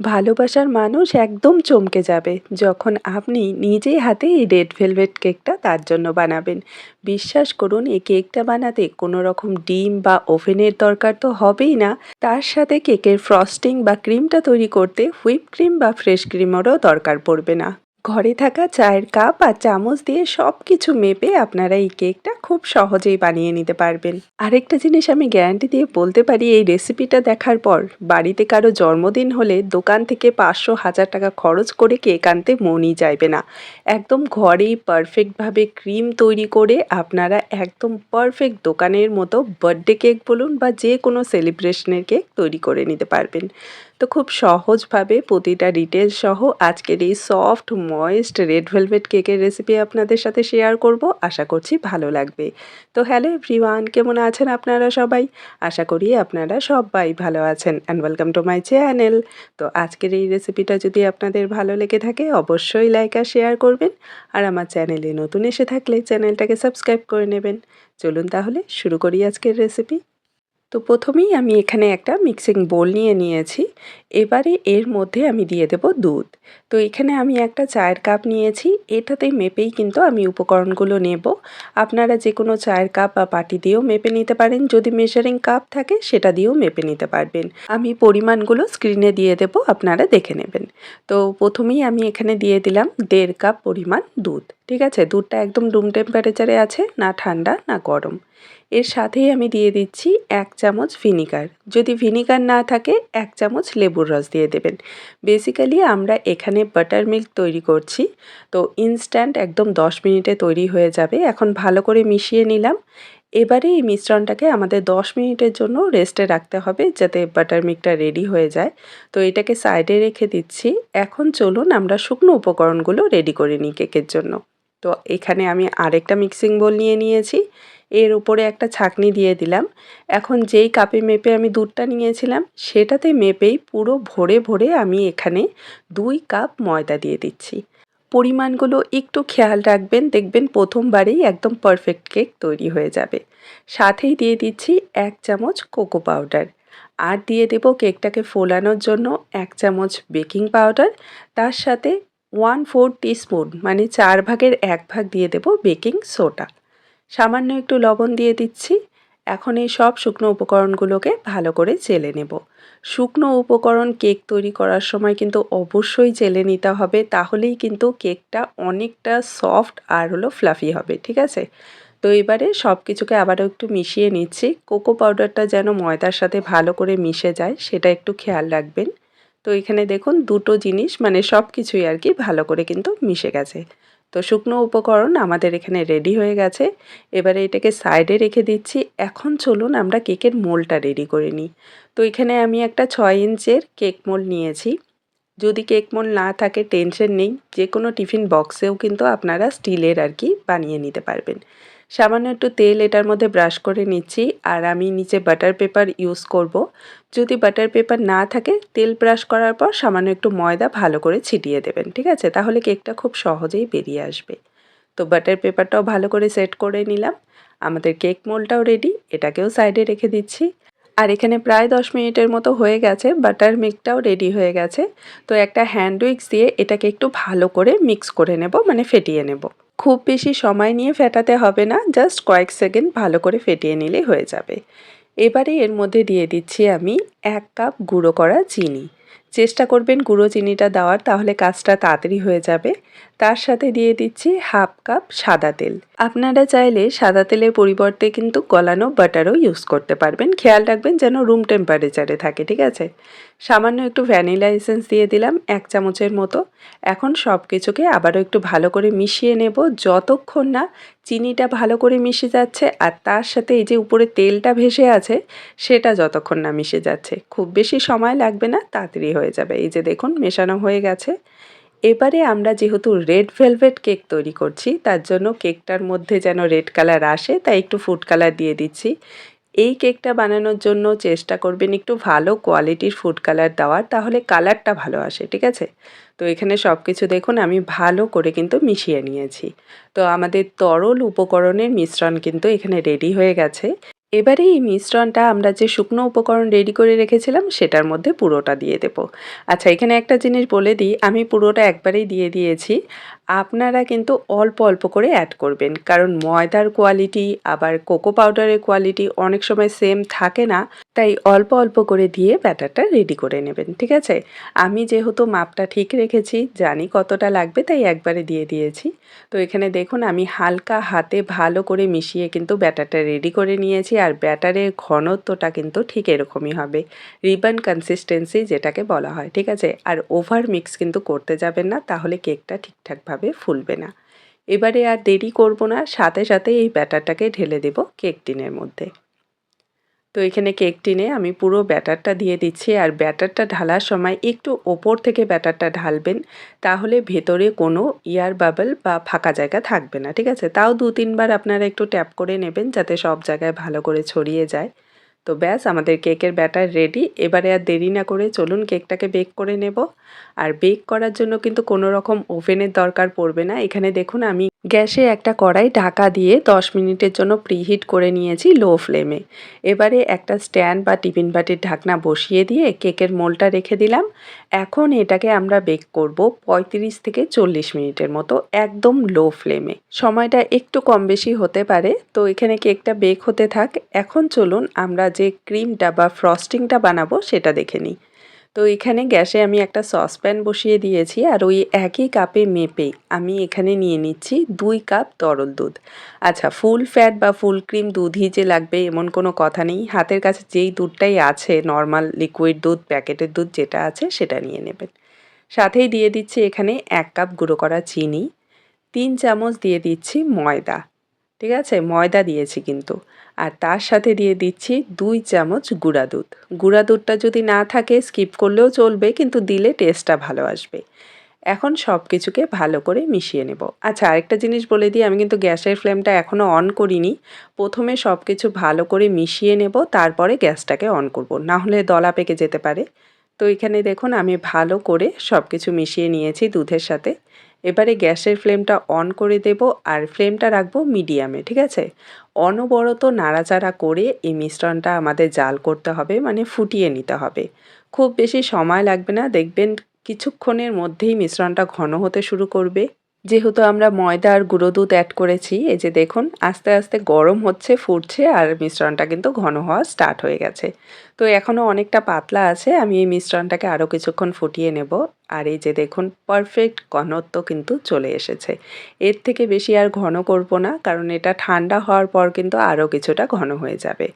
ভালোবাসার মানুষ একদম চমকে যাবে যখন আপনি নিজেই হাতে এই রেড ভেলভেট কেকটা তার জন্য বানাবেন। বিশ্বাস করুন, এই কেকটা বানাতে কোনো রকম ডিম বা ওভেনের দরকার তো হবেই না। তার সাথে কেকের ফ্রস্টিং বা ক্রিমটা তৈরি করতে হুইপ ক্রিম বা ফ্রেশ ক্রিমেরও দরকার পড়বে না। ঘরে থাকা চায়ের কাপ আর চামচ দিয়ে সব কিছু মেপে আপনারা এই কেকটা খুব সহজেই বানিয়ে নিতে পারবেন। আরেকটা জিনিস আমি গ্যারান্টি দিয়ে বলতে পারি, এই রেসিপিটা দেখার পর বাড়িতে কারও জন্মদিন হলে দোকান থেকে পাঁচশো হাজার টাকা খরচ করে কেক আনতে মনই চাইবে না। একদম ঘরেই পারফেক্টভাবে ক্রিম তৈরি করে আপনারা একদম পারফেক্ট দোকানের মতো বার্থডে কেক বলুন বা যে কোনো সেলিব্রেশনের কেক তৈরি করে নিতে পারবেন। তো খুব সহজভাবে প্রতিটা ডিটেলস সহ আজকের এই সফট ময়েস্ট রেড ভেলভেট কেকের রেসিপি আপনাদের সাথে শেয়ার করব। আশা করছি ভালো লাগবে। তো হ্যালো এভরিওয়ান কেমন আছেন আপনারা সবাই? আশা করি আপনারা সবাই ভালো আছেন and welcome to my channel তো আজকের এই রেসিপিটা যদি আপনাদের ভালো লেগে থাকে, অবশ্যই লাইক আর শেয়ার করবেন। আর আমার চ্যানেলে নতুন এসে থাকলে চ্যানেলটাকে সাবস্ক্রাইব করে নেবেন। চলুন তাহলে শুরু করি আজকের রেসিপি তো প্রথমেই আমি এখানে একটা মিক্সিং বোল নিয়ে নিয়েছি। এবারে এর মধ্যে আমি দিয়ে দেব দুধ। তো এখানে আমি একটা চায়ের কাপ নিয়েছি। এটাতে মেপেই কিন্তু আমি উপকরণগুলো নেব। আপনারা যে কোনো চায়ের কাপ বা পাটি দিয়েও মেপে নিতে পারেন। যদি মেজারিং কাপ থাকে, সেটা দিয়েও মেপে নিতে পারবেন। আমি পরিমাণগুলো স্ক্রিনে দিয়ে দেব, আপনারা দেখে নেবেন। তো প্রথমেই আমি এখানে দিয়ে দিলাম দেড় কাপ পরিমাণ দুধ, ঠিক আছে? দুধটা একদম রুম টেম্পারেচারে আছে, না ঠান্ডা, না গরম। এর সাথেই আমি দিয়ে দিচ্ছি এক চামচ ভিনিগার যদি ভিনিগার না থাকে, এক চামচ লেবুর রস দিয়ে দেবেন। বেসিক্যালি আমরা এখানে বাটার মিল্ক তৈরি করছি। তো ইনস্ট্যান্ট একদম দশ মিনিটে তৈরি হয়ে যাবে। এখন ভালো করে মিশিয়ে নিলাম। এবারে এই মিশ্রণটাকে আমাদের দশ মিনিটের জন্য রেস্টে রাখতে হবে যাতে বাটার মিল্কটা রেডি হয়ে যায়। তো এটাকে সাইডে রেখে দিচ্ছি। এখন চলুন আমরা শুকনো উপকরণগুলো রেডি করে নিই কেকের জন্য। তো এখানে আমি আরেকটা মিক্সিং বোল নিয়ে নিয়েছি। এর উপরে একটা ছাকনি দিয়ে দিলাম। এখন যেই কাপে মেপে আমি দুধটা নিয়েছিলাম, সেটাতে মেপেই পুরো ভরে ভরে আমি এখানে দুই কাপ ময়দা দিয়ে দিচ্ছি। পরিমাণগুলো একটু খেয়াল রাখবেন, দেখবেন প্রথমবারেই একদম পারফেক্ট কেক তৈরি হয়ে যাবে। সাথেই দিয়ে দিচ্ছি এক চামচ কোকো পাউডার আর দিয়ে দেব কেকটাকে ফোলানোর জন্য এক চামচ বেকিং পাউডার তার সাথে ওয়ান ফোর টিস্পুন মানে চার ভাগের এক ভাগ দিয়ে দেব বেকিং সোডা সামান্য একটু লবণ দিয়ে দিচ্ছি। এখন এই সব শুকনো উপকরণগুলোকে ভালো করে চেলে নেব। শুকনো উপকরণ কেক তৈরি করার সময় কিন্তু অবশ্যই চেলে নিতে হবে, তাহলেই কিন্তু কেকটা অনেকটা সফট আর হলো ফ্লাফি হবে, ঠিক আছে? তো এবারে সব কিছুকে আবারও একটু মিশিয়ে নিচ্ছি। কোকো পাউডারটা যেন ময়দার সাথে ভালো করে মিশে যায়, সেটা একটু খেয়াল রাখবেন। তো এখানে দেখুন দুটো জিনিস মানে সব কিছুই আর কি ভালো করে কিন্তু মিশে গেছে। তো শুকনো উপকরণ আমাদের এখানে রেডি হয়ে গেছে। এবারে এটাকে সাইডে রেখে দিচ্ছি। এখন চলুন আমরা কেকের মোলটা রেডি করে নিই। তো এখানে আমি একটা ছয় ইঞ্চের কেক মোল নিয়েছি। যদি কেক মোল না থাকে টেনশন নেই। যে কোনো টিফিন বক্সেও কিন্তু আপনারা স্টিলের আর কি বানিয়ে নিতে পারবেন। সামান্য একটু তেল এটার মধ্যে ব্রাশ করে নিচ্ছি আর আমি নিচে বাটার পেপার ইউজ করব। যদি বাটার পেপার না থাকে, তেল ব্রাশ করার পর সামান্য একটু ময়দা ভালো করে ছিটিয়ে দেবেন, ঠিক আছে? তাহলে কেকটা খুব সহজেই বেরিয়ে আসবে। তো বাটার পেপারটাও ভালো করে সেট করে নিলাম। আমাদের কেক মোলটাও রেডি এটাকেও সাইডে রেখে দিচ্ছি। আর এখানে প্রায় দশ মিনিটের মতো হয়ে গেছে বাটার মিল্কটাও রেডি হয়ে গেছে। তো একটা হ্যান্ড উইক্স দিয়ে এটাকে একটু ভালো করে মিক্স করে নেব মানে ফেটিয়ে নেব। খুব বেশি সময় নিয়ে ফেটাতে হবে না, জাস্ট কয়েক সেকেন্ড ভালো করে ফেটিয়ে নিলে হয়ে যাবে। এবারে এর মধ্যে দিয়ে দিচ্ছি আমি এক কাপ গুঁড়ো করা চিনি। চেষ্টা করবেন গুঁড়ো চিনিটা দেওয়ার, তাহলে কাজটা তাড়াতাড়ি হয়ে যাবে। তার সাথে দিয়ে দিচ্ছি হাফ কাপ সাদা তেল। আপনারা চাইলে সাদা তেলের পরিবর্তে কিন্তু গলানো বাটারও ইউজ করতে পারবেন। খেয়াল রাখবেন যেন রুম টেম্পারেচারে থাকে, ঠিক আছে? সামান্য একটু ভ্যানিলা এসেন্স দিয়ে দিলাম, এক চামচের মতো। এখন সব কিছুকে আবারও একটু ভালো করে মিশিয়ে নেব। যতক্ষণ না চিনিটা ভালো করে মিশে যাচ্ছে আর তার সাথে এই যে উপরে তেলটা ভেসে আছে, সেটা যতক্ষণ না মিশে যাচ্ছে। খুব বেশি সময় লাগবে না, তাড়াতাড়ি হয়ে যাবে। এই যে দেখুন, মেশানো হয়ে গেছে। এবারে আমরা যেহেতু রেড ভেলভেট কেক তৈরি করছি, তার জন্য কেকটার মধ্যে যেন রেড কালার আসে, তাই একটু ফুড কালার দিয়ে দিচ্ছি। এই কেকটা বানানোর জন্য চেষ্টা করবেন একটু ভালো কোয়ালিটির ফুড কালার দেওয়ার, তাহলে কালারটা ভালো আসে, ঠিক আছে? তো এখানে সব কিছু দেখুন, আমি ভালো করে কিন্তু মিশিয়ে নিয়েছি। তো আমাদের তরল উপকরণের মিশ্রণ কিন্তু এখানে রেডি হয়ে গেছে। এবারে এই মিশ্রণটা আমরা যে শুকনো উপকরণ রেডি করে রেখেছিলাম, সেটার মধ্যে পুরোটা দিয়ে দেব। আচ্ছা এখানে একটা জিনিস বলে দিই, আমি পুরোটা একবারেই দিয়ে দিয়েছি। আপনারা কিন্তু অল্প অল্প করে অ্যাড করবেন। কারণ ময়দার কোয়ালিটি আবার কোকো পাউডারের কোয়ালিটি অনেক সময় সেম থাকে না। তাই অল্প অল্প করে দিয়ে ব্যাটারটা রেডি করে নেবেন, ঠিক আছে? আমি যেহেতু মাপটা ঠিক রেখেছি, জানি কতটা লাগবে, তাই একবারে দিয়ে দিয়েছি। তো এখানে দেখুন, আমি হালকা হাতে ভালো করে মিশিয়ে কিন্তু ব্যাটারটা রেডি করে নিয়েছি, আর ব্যাটারের ঘনত্বটা কিন্তু ঠিক এরকমই হবে। রিবন কনসিস্টেন্সি যেটাকে বলা হয়, ঠিক আছে? আর ওভার মিক্স কিন্তু করতে যাবেন না, তাহলে কেকটা ঠিকঠাকভাবে ফুলবে না। এবারে আর দেরি করব না, সাথে সাথে এই ব্যাটারটাকে ঢেলে দেব কেক টিনের মধ্যে। তো এখানে কেক টিনে আমি পুরো ব্যাটারটা দিয়ে দিচ্ছি আর ব্যাটারটা ঢালার সময় একটু ওপর থেকে ব্যাটারটা ঢালবেন, তাহলে ভেতরে কোনো ইয়ার বাবল বা ফাঁকা জায়গা থাকবে না, ঠিক আছে? তাও দু তিনবার আপনারা একটু ট্যাপ করে নেবেন যাতে সব জায়গায় ভালো করে ছড়িয়ে যায়। তো ব্যাস, আমাদের কেকের ব্যাটার রেডি। এবারে আর দেরি না করে চলুন কেকটাকে বেক করে নেব। আর বেক করার জন্য কিন্তু কোনো রকম ওভেনের দরকার পড়বে না। এখানে দেখুন আমি গ্যাসে একটা কড়াই ঢাকা দিয়ে 10 মিনিটের জন্য প্রিহিট করে নিয়েছি লো ফ্লেমে এবারে একটা স্ট্যান্ড বা টিফিন বাটির ঢাকনা বসিয়ে দিয়ে কেকের মোলটা রেখে দিলাম। এখন এটাকে আমরা বেক করব 35 থেকে চল্লিশ মিনিটের মতো, একদম লো ফ্লেমে সময়টা একটু কম বেশি হতে পারে, তো এখানে কেকটা বেক হতে থাক। এখন চলুন আমরা যে ক্রিমটা বা ফ্রস্টিংটা বানাবো সেটা দেখে নিই। তো এখানে গ্যাসে আমি একটা সসপ্যান বসিয়ে দিয়েছি আর ওই একই কাপে মেপে আমি এখানে নিয়ে নিচ্ছি দুই কাপ তরল দুধ। আচ্ছা ফুল ফ্যাট বা ফুল ক্রিম দুধই যে লাগবে এমন কোনো কথা নেই। হাতের কাছে যেই দুধটাই আছে, নর্মাল লিকুইড দুধ, প্যাকেটের দুধ যেটা আছে সেটা নিয়ে নেবেন। সাথেই দিয়ে দিচ্ছি এখানে এক কাপ গুঁড়ো করা চিনি, তিন চামচ দিয়ে দিচ্ছি ময়দা। ঠিক আছে? ময়দা দিয়েছি কিন্তু। আর তার সাথে দিয়ে দিচ্ছি দুই চামচ গুঁড়া দুধ। গুঁড়া দুধটা যদি না থাকে, স্কিপ করলেও চলবে, কিন্তু দিলে টেস্টটা ভালো আসবে। এখন সব কিছুকে ভালো করে মিশিয়ে নেব। আচ্ছা আরেকটা জিনিস বলে দিই, আমি কিন্তু গ্যাসের ফ্লেমটা এখনও অন করিনি। প্রথমে সব কিছু ভালো করে মিশিয়ে নেব, তারপরে গ্যাসটাকে অন করব। না হলে দলা পেকে যেতে পারে। তো এখানে দেখুন, আমি ভালো করে সব কিছু মিশিয়ে নিয়েছি দুধের সাথে। এবারে গ্যাসের ফ্লেমটা অন করে দেব আর ফ্লেমটা রাখব মিডিয়ামে, ঠিক আছে? অনবরত নাড়াচাড়া করে এই মিশ্রণটা আমাদের জাল করতে হবে মানে ফুটিয়ে নিতে হবে। খুব বেশি সময় লাগবে না, দেখবেন কিছুক্ষণের মধ্যেই মিশ্রণটা ঘন হতে শুরু করবে। যেহেতু আমরা ময়দা আর গুঁড়ো দুধ অ্যাড করেছি, এই যে দেখুন, আস্তে আস্তে গরম হচ্ছে, ফুটছে, আর মিশ্রণটা কিন্তু ঘন হওয়া স্টার্ট হয়ে গেছে। তো এখনও অনেকটা পাতলা আছে, আমি এই মিশ্রণটাকে আরও কিছুক্ষণ ফুটিয়ে নেব। আর এই যে দেখুন পারফেক্ট ঘনত্ব কিন্তু চলে এসেছে। এর থেকে বেশি আর ঘন করব না, কারণ এটা ঠান্ডা হওয়ার পর কিন্তু আরও কিছুটা ঘন হয়ে যাবে।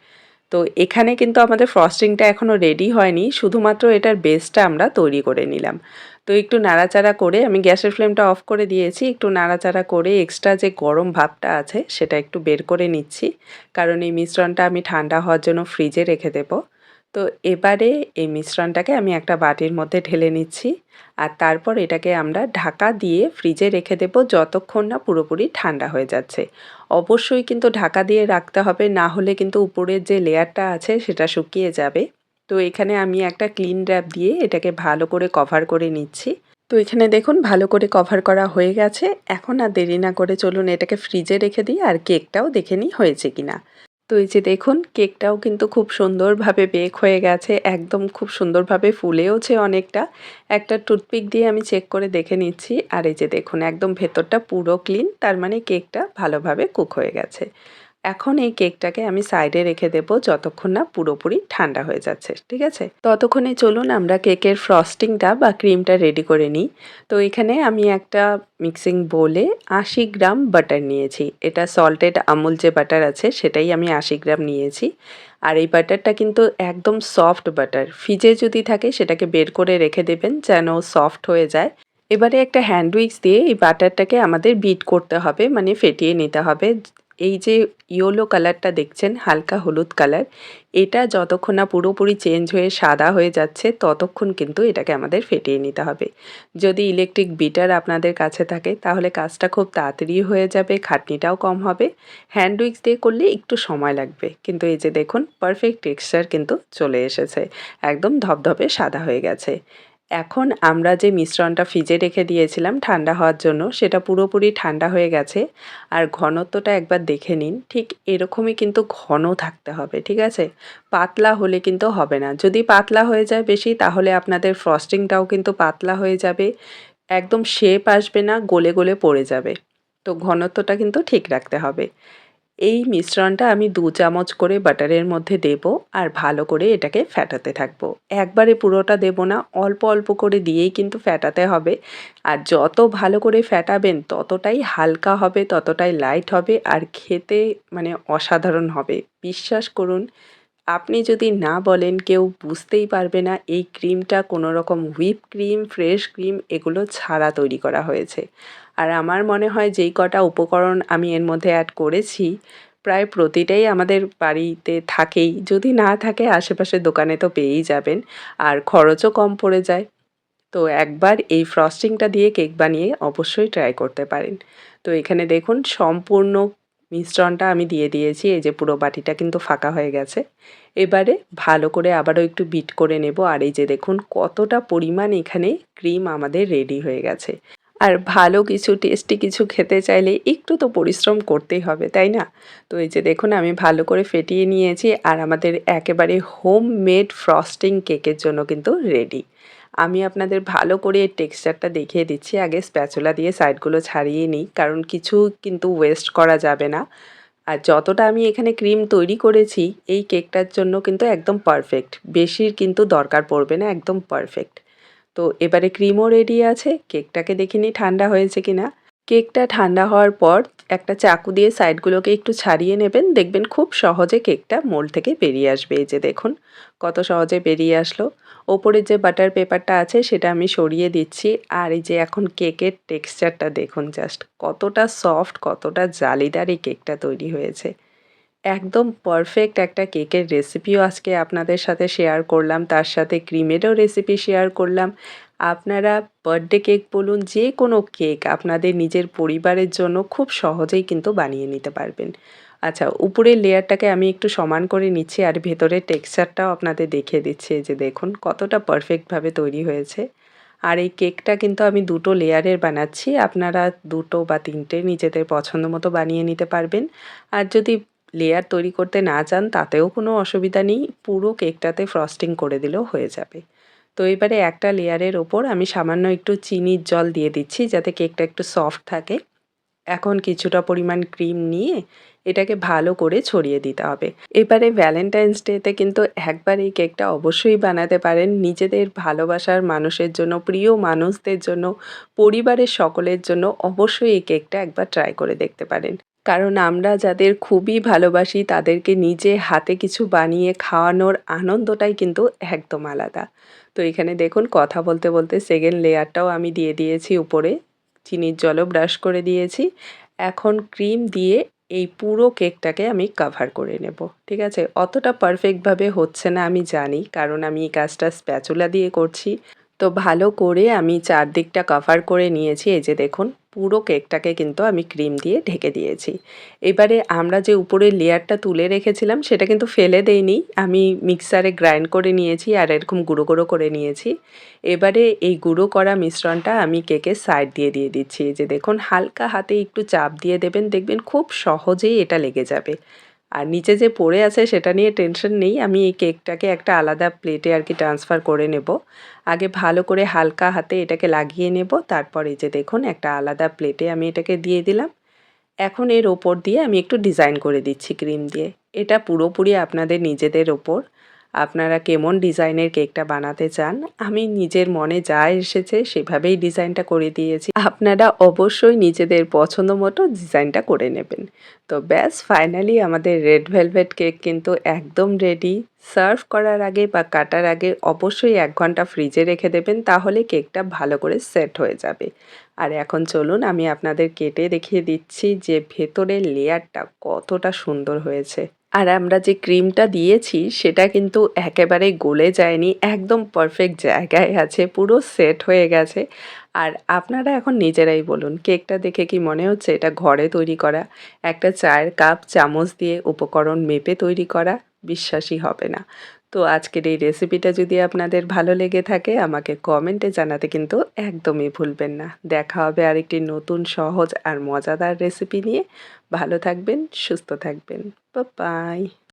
তো এখানে কিন্তু আমাদের ফ্রস্টিংটা এখনও রেডি হয়নি, শুধুমাত্র এটার বেসটা আমরা তৈরি করে নিলাম। তো একটু নাড়াচাড়া করে আমি গ্যাসের ফ্লেমটা অফ করে দিয়েছি। একটু নাড়াচাড়া করে এক্সট্রা যে গরম ভাবটা আছে সেটা একটু বের করে নিচ্ছি। কারণ এই মিশ্রণটা আমি ঠান্ডা হওয়ার জন্য ফ্রিজে রেখে দেব। তো এবারে এই মিশ্রণটাকে আমি একটা বাটির মধ্যে ঢেলে নিচ্ছি। আর তারপর এটাকে আমরা ঢাকা দিয়ে ফ্রিজে রেখে দেব যতক্ষণ না পুরোপুরি ঠান্ডা হয়ে যাচ্ছে। অবশ্যই কিন্তু ঢাকা দিয়ে রাখতে হবে, না হলে কিন্তু উপরের যে লেয়ারটা আছে সেটা শুকিয়ে যাবে। তো এখানে আমি একটা ক্লিন র্যাপ দিয়ে এটাকে ভালো করে কভার করে নিচ্ছি। তো এখানে দেখুন, ভালো করে কভার করা হয়ে গেছে। এখন আর দেরি না করে চলুন এটাকে ফ্রিজে রেখে দিই আর কেকটাও দেখে নিই হয়েছে কিনা। তো এই যে দেখুন কেকটাও কিন্তু খুব সুন্দরভাবে বেক হয়ে গেছে, একদম খুব সুন্দরভাবে ফুলেওছে অনেকটা। একটা টুথপিক দিয়ে আমি চেক করে দেখে নিচ্ছি। আর এই যে দেখুন, একদম ভেতরটা পুরো ক্লিন তার মানে কেকটা ভালোভাবে কুক হয়ে গেছে। এখন এই কেকটাকে আমি সাইডে রেখে দেবো যতক্ষণ না পুরোপুরি ঠান্ডা হয়ে যাচ্ছে, ঠিক আছে? ততক্ষণে চলুন আমরা কেকের ফ্রস্টিংটা বা ক্রিমটা রেডি করে নিই। তো এখানে আমি একটা মিক্সিং বোলে আশি গ্রাম বাটার নিয়েছি। এটা সল্টেড আমুল যে বাটার আছে, সেটাই আমি আশি গ্রাম নিয়েছি। আর এই বাটারটা কিন্তু একদম সফট বাটার ফ্রিজে যদি থাকে, সেটাকে বের করে রেখে দেবেন যেন সফট হয়ে যায়। এবারে একটা হ্যান্ড উইক্স দিয়ে এই বাটারটাকে আমাদের বিট করতে হবে মানে ফেটিয়ে নিতে হবে। এই যে ইয়েলো কালারটা দেখছেন, হালকা হলুদ কালার, এটা যতক্ষণ না পুরোপুরি চেঞ্জ হয়ে সাদা হয়ে যাচ্ছে, ততক্ষণ কিন্তু এটাকে আমাদের ফেটিয়ে নিতে হবে। যদি ইলেকট্রিক বিটার আপনাদের কাছে থাকে, তাহলে কাজটা খুব তাড়াতাড়ি হয়ে যাবে, খাটনিটাও কম হবে। হ্যান্ড উইক্স দিয়ে করলে একটু সময় লাগবে। কিন্তু এই যে দেখুন, পারফেক্ট টেক্সচার কিন্তু চলে এসেছে, একদম ধপধপে সাদা হয়ে গেছে। এখন আমরা যে মিশ্রণটা ফ্রিজে রেখে দিয়েছিলাম ঠান্ডা হওয়ার জন্য, সেটা পুরোপুরি ঠান্ডা হয়ে গেছে। আর ঘনত্বটা একবার দেখে নিন, ঠিক এরকমই কিন্তু ঘন থাকতে হবে, ঠিক আছে? পাতলা হলে কিন্তু হবে না। যদি পাতলা হয়ে যায় বেশি, তাহলে আপনাদের ফ্রস্টিংটাও কিন্তু পাতলা হয়ে যাবে। একদম শেপ আসবে না, গলে গলে পড়ে যাবে। তো ঘনত্বটা কিন্তু ঠিক রাখতে হবে। এই মিশ্রণটা আমি দু চামচ করে বাটারের মধ্যে দেব আর ভালো করে এটাকে ফ্যাটাতে থাকব। একবারে পুরোটা দেব না, অল্প অল্প করে দিয়েই কিন্তু ফ্যাটাতে হবে। আর যত ভালো করে ফ্যাটাবেন ততটাই হালকা হবে, ততটাই লাইট হবে আর খেতে মানে অসাধারণ হবে। বিশ্বাস করুন, আপনি যদি না বলেন, কেউ বুঝতেই পারবে না এই ক্রিমটা কোনো রকম হুইপ ক্রিম ফ্রেশ ক্রিম এগুলো ছাড়া তৈরি করা হয়েছে। আর আমার মনে হয় যেই কটা উপকরণ আমি এর মধ্যে অ্যাড করেছি, প্রায় প্রতিটাই আমাদের বাড়িতে থাকেই। যদি না থাকে, আশেপাশের দোকানে তো পেয়েই যাবেন, আর খরচও কম পড়ে যায়। তো একবার এই ফ্রস্টিংটা দিয়ে কেক বানিয়ে অবশ্যই ট্রাই করতে পারেন। তো এখানে দেখুন, সম্পূর্ণ মিশ্রণটা আমি দিয়ে দিয়েছি, এই যে পুরো বাটিটা কিন্তু ফাঁকা হয়ে গেছে। এবারে ভালো করে আবারও একটু বিট করে নেব, আর এই যে দেখুন, কতটা পরিমাণ এখানে ক্রিম আমাদের রেডি হয়ে গেছে। আর ভালো কিছু টেস্টি কিছু খেতে চাইলে একটু তো পরিশ্রম করতেই হবে, তাই না? তো এই যে দেখুন, আমি ভালো করে ফেটিয়ে নিয়েছি আর আমাদের একেবারে হোম মেড ফ্রস্টিং কেকের জন্য কিন্তু রেডি আমি আপনাদের ভালো করে টেক্সচারটা দেখিয়ে দিচ্ছি, আগে স্প্যাচুলা দিয়ে সাইডগুলো ছাড়িয়ে নিই, কারণ কিছু কিন্তু ওয়েস্ট করা যাবে না। আর যতটা আমি এখানে ক্রিম তৈরি করেছি, এই কেকটার জন্য কিন্তু একদম পারফেক্ট বেশির কিন্তু দরকার পড়বে না, একদম পারফেক্ট তো এবারে ক্রিমও রেডি আছে কেকটাকে দেখে নিই ঠান্ডা হয়েছে কি না কেকটা ঠান্ডা হওয়ার পর একটা চাকু দিয়ে সাইডগুলোকে একটু ছাড়িয়ে নেবেন, দেখবেন খুব সহজে কেকটা মোল্ড থেকে বেরিয়ে আসবে। এই যে দেখুন, কত সহজে বেরিয়ে আসলো। ওপরে যে বাটার পেপারটা আছে, সেটা আমি সরিয়ে দিচ্ছি। আর এই যে এখন কেকের টেক্সচারটা দেখুন জাস্ট কতটা সফট কতটা জালিদার এই কেকটা তৈরি হয়েছে। একদম পারফেক্ট একটা কেকের রেসিপিও আজকে আপনাদের সাথে শেয়ার করলাম। তার সাথে ক্রিমেরও রেসিপি শেয়ার করলাম। আপনারা বার্থডে কেক বলুন, যে কোনো কেক আপনাদের নিজের পরিবারের জন্য খুব সহজেই কিন্তু বানিয়ে নিতে পারবেন। আচ্ছা উপরের লেয়ারটাকে আমি একটু সমান করে নিচ্ছি আর ভেতরের টেক্সচারটাও আপনাদের দেখিয়ে দিচ্ছি। যে দেখুন, কতটা পারফেক্টভাবে তৈরি হয়েছে। আর এই কেকটা কিন্তু আমি দুটো লেয়ারের বানাচ্ছি। আপনারা দুটো বা তিনটে নিজেদের পছন্দ মতো বানিয়ে নিতে পারবেন। আর যদি লেয়ার তৈরি করতে না চান, তাতেও কোনো অসুবিধা নেই। পুরো কেকটাতে ফ্রস্টিং করে দিলেও হয়ে যাবে। তো এবারে একটা লেয়ারের ওপর আমি সামান্য একটু চিনির জল দিয়ে দিচ্ছি যাতে কেকটা একটু সফট থাকে। এখন কিছুটা পরিমাণ ক্রিম নিয়ে এটাকে ভালো করে ছড়িয়ে দিতে হবে। এবারে ভ্যালেন্টাইন্স ডেতে কিন্তু একবার এই কেকটা অবশ্যই বানাতে পারেন। নিজেদের ভালোবাসার মানুষের জন্য, প্রিয় মানুষদের জন্য, পরিবারের সকলের জন্য অবশ্যই এই কেকটা একবার ট্রাই করে দেখতে পারেন। কারণ আমরা যাদের খুবই ভালোবাসি, তাদেরকে নিজে হাতে কিছু বানিয়ে খাওয়ানোর আনন্দটাই কিন্তু একদম আলাদা। তো এখানে দেখুন, কথা বলতে বলতে সেকেন্ড লেয়ারটাও আমি দিয়ে দিয়েছি উপরে। চিনির জলও ব্রাশ করে দিয়েছি। এখন ক্রিম দিয়ে এই পুরো কেকটাকে আমি কাভার করে নেব, ঠিক আছে? অতটা পারফেক্টভাবে হচ্ছে না, আমি জানি, কারণ আমি এই কাজটা স্প্যাচুলা দিয়ে করছি। তো ভালো করে আমি চারদিকটা কভার করে নিয়েছি, এই যে দেখুন। পুরো কেকটাকে কিন্তু আমি ক্রিম দিয়ে ঢেকে দিয়েছি। এবারে আমরা যে উপরের লেয়ারটা তুলে রেখেছিলাম, সেটা কিন্তু ফেলে দেইনি। আমি মিক্সারে গ্রাইন্ড করে নিয়েছি আর এরকম গুঁড়ো গুঁড়ো করে নিয়েছি। এবারে এই গুঁড়ো করা মিশ্রণটা আমি কেকের সাইড দিয়ে দিয়ে দিচ্ছি। যে দেখুন, হালকা হাতে একটু চাপ দিয়ে দেবেন, দেখবেন খুব সহজেই এটা লেগে যাবে। আর নিচে যে পড়ে আছে সেটা নিয়ে টেনশন নেই। আমি এই কেকটাকে একটা আলাদা প্লেটে আর কি ট্রান্সফার করে নেব। আগে ভালো করে হালকা হাতে এটাকে লাগিয়ে নেব। তারপর এই যে দেখুন, একটা আলাদা প্লেটে আমি এটাকে দিয়ে দিলাম। এখন এর ওপর দিয়ে আমি একটু ডিজাইন করে দিচ্ছি ক্রিম দিয়ে। এটা পুরোপুরি আপনাদের নিজেদের ওপর। আপনারা কেমন ডিজাইনের কেকটা বানাতে চান, আমি নিজের মনে যা এসেছে সেভাবেই ডিজাইনটা করে দিয়েছি। আপনারা অবশ্যই নিজেদের পছন্দ মতো ডিজাইনটা করে নেবেন। তো ব্যাস, ফাইনালি আমাদের রেড ভেলভেট কেক কিন্তু একদম রেডি। সার্ভ করার আগে বা কাটার আগে অবশ্যই এক ঘণ্টা ফ্রিজে রেখে দেবেন, তাহলে কেকটা ভালো করে সেট হয়ে যাবে। আর এখন চলুন, আমি আপনাদের কেটে দেখিয়ে দিচ্ছি যে ভেতরের লেয়ারটা কতটা সুন্দর হয়েছে। আর আমরা যে ক্রিমটা দিয়েছি, সেটা কিন্তু একেবারে গলে যায়নি, একদম পারফেক্ট জায়গায় আছে, পুরো সেট হয়ে গেছে। আর আপনারা এখন নিজেরাই বলুন, কেকটা দেখে কি মনে হচ্ছে এটা ঘরে তৈরি করা? একটা চায়ের কাপ চামচ দিয়ে উপকরণ মেপে তৈরি করা? বিশ্বাসই হবে না। তো আজকের এই রেসিপিটা যদি আপনাদের ভালো লেগে থাকে, আমাকে কমেন্টে জানাতে কিন্তু একদমই ভুলবেন না। দেখা হবে আরেকটি নতুন সহজ আর মজাদার রেসিপি নিয়ে। ভালো থাকবেন, সুস্থ থাকবেন। বাই